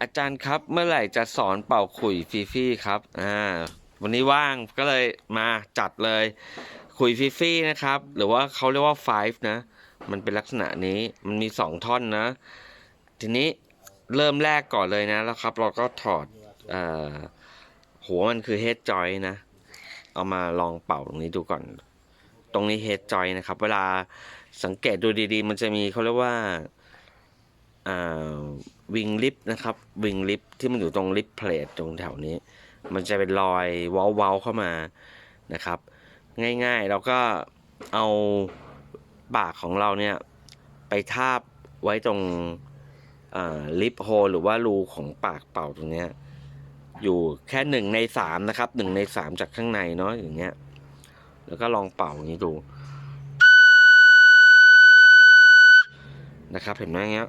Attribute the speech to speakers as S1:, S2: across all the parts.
S1: อาจารย์ครับเมื่อไหร่จะสอนเป่าขุยฟีฟี่ครับอ่าวันนี้ว่างก็เลยมาจัดเลยขุยฟีฟี่นะครับ หรือว่าเขาเรียกว่า five นะ มันเป็นลักษณะนี้มันมีสองท่อนนะ ทีนี้เริ่มแรกก่อนเลยนะแล้วครับ เราก็ถอดอหัวมันคือ head joint นะ เอามาลองเป่าตรงนี้ดูก่อน ตรงนี้ head joint นะครับ เวลาสังเกตดูดีๆ มันจะมีเขาเรียกว่า วิงลิฟนะครับ วิงลิฟที่มันอยู่ตรงลิฟเพลทตรงแถวนี้ มันจะเป็นรอยเว้าๆเข้ามานะครับ ง่ายๆเราก็เอาปากของเราเนี่ย ไปทาบไว้ตรงลิฟโฮหรือว่ารูของปากเป่าตรงเนี้ยอยู่แค่หนึ่งในสามนะครับหนึ่งในสามจากข้างในเนาะอย่างเงี้ย แล้วก็ลองเป่าอย่างนี้ดูนะครับเห็นไหมเงี้ย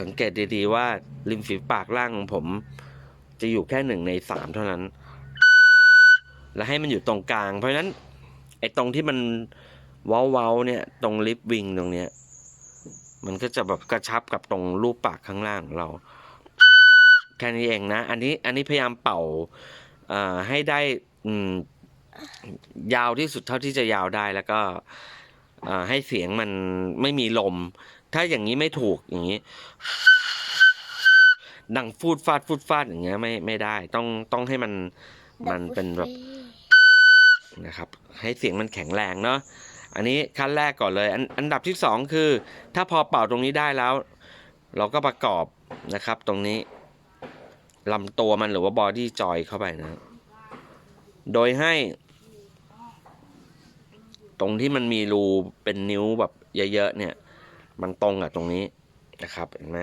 S1: สังเกตดีๆว่าริมฝีปากล่างของผม จะอยู่แค่หนึ่งในสามเท่านั้น และให้มันอยู่ตรงกลาง เพราะนั้นไอ้ตรงที่มันเว้าๆเนี่ย ตรงลิปวิงตรงเนี้ย มันก็จะแบบกระชับกับตรงรูปปากข้างล่างของเรา แค่นี้เองนะ อันนี้อันนี้พยายามเป่าให้ได้ยาวที่สุดเท่าที่จะยาวได้แล้วก็ ให้เสียงมันไม่มีลม ถ้าอย่างนี้ไม่ถูกอย่างนี้ ดังฟูดฟาดฟูดฟาดอย่างเงี้ยไม่ไม่ได้ ต้องต้องให้มันมันเป็นแบบนะครับ ให้เสียงมันแข็งแรงเนาะอันนี้ขั้นแรกก่อนเลย อันอันดับที่สองคือ ถ้าพอเป่าตรงนี้ได้แล้ว เราก็ประกอบนะครับ ตรงนี้ลำตัวมันหรือว่าบอดี้จอยเข้าไปนะ โดยให้ ตรงที่มันมีรูเป็นนิ้วแบบเยอะๆเนี่ย มันตรงกับตรงนี้นะครับเห็นไหม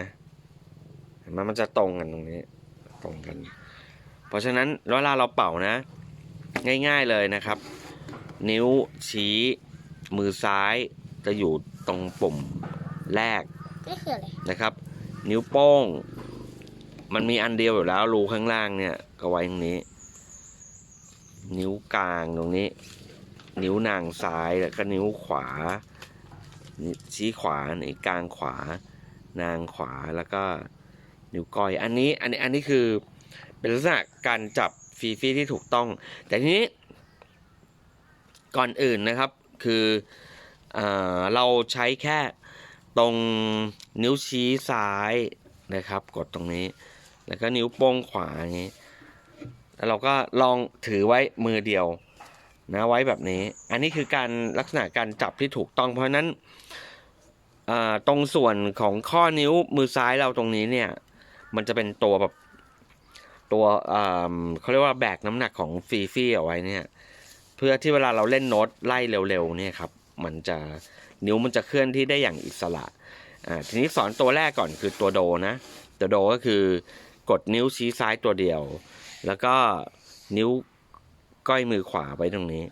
S1: เห็นไหมมันจะตรงกันตรงนี้ ตรงกัน เพราะฉะนั้นเวลาเราเป่านะ ง่ายๆเลยนะครับ นิ้วชี้มือซ้ายจะอยู่ตรงปุ่มแรก
S2: นะไร
S1: นะครับ นิ้วโป้ง มันมีอันเดียวอยู่แล้วรูข้างล่างเนี่ยก็ไว้ตรงนี้ นิ้วกลางตรงนี้ นิ้วนางซ้ายแล้วก็นิ้วขวา ชี้ขวานี่กลางขวา นางขวาแล้วก็นิ้วก้อยอันนี้อันนี้อันนี้คือเป็นลักษณะการจับฟีฟี่ที่ถูกต้อง แต่ทีนี้ก่อนอื่นนะครับคือเออเราใช้แค่ตรงนิ้วชี้ซ้ายนะครับ กดตรงนี้ แล้วก็นิ้วโป้งขวาอย่างนี้ แล้วเราก็ลองถือไว้มือเดียว นะไว้แบบนี้ อันนี้คือการลักษณะการจับที่ถูกต้อง เพราะนั้นตรงส่วนของข้อนิ้วมือซ้ายเราตรงนี้เนี่ย มันจะเป็นตัวแบบตัวเขาเรียกว่าแบกน้ำหนักของฟีฟี่เอาไว้เนี่ย เพื่อที่เวลาเราเล่นโน้ตไล่เร็วๆเนี่ยครับ มันจะนิ้วมันจะเคลื่อนที่ได้อย่างอิสระอ่าทีนี้สอนตัวแรกก่อนคือตัวโดนะ ตัวโดก็คือกดนิ้วชี้ซ้ายตัวเดียว แล้วก็นิ้ว ก้อยมือขวาไว้ตรงนี้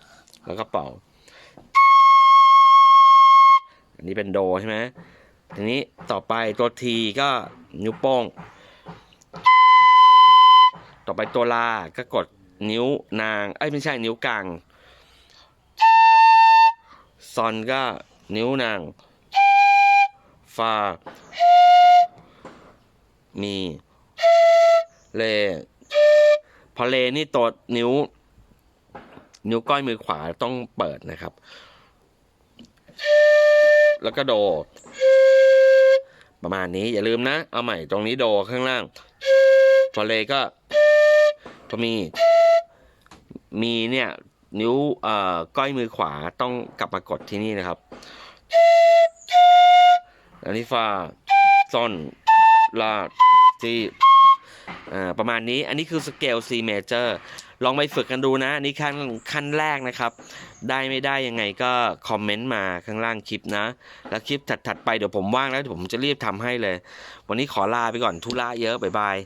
S1: แล้วก็เป่า อันนี้เป็นโดใช่ไหมทีนี้ต่อไปตัวทีก็นิ้วโป้ง ต่อไปตัวลา ก็กดนิ้วนาง เอ้ยไม่ใช่นิ้วกลาง ซอนก็นิ้วนาง ฟา มี เล พอเลนี่ตัวนิ้ว นิ้วก้อยมือขวาต้องเปิดนะครับ แล้วก็โด ประมาณนี้อย่าลืมนะ เอาใหม่ตรงนี้โดข้างล่างพอเลก็พอมี มีเนี่ย นิ้วเอ่อก้อยมือขวาต้องกลับมากดที่นี่นะครับอันนี้ฟาซอนลาจีอ่ ประมาณนี้อันนี้คือสเกล C major ลองไปฝึกกันดูนะ อันนี้ขั้นขั้นแรกนะครับ ได้ไม่ได้ยังไงก็คอมเมนต์มาข้างล่างคลิปนะ แล้วคลิปถัดๆไปเดี๋ยวผมว่างแล้วเดี๋ยวผมจะรีบทำให้เลย วันนี้ขอลาไปก่อนธุระเยอะ บ๊ายบาย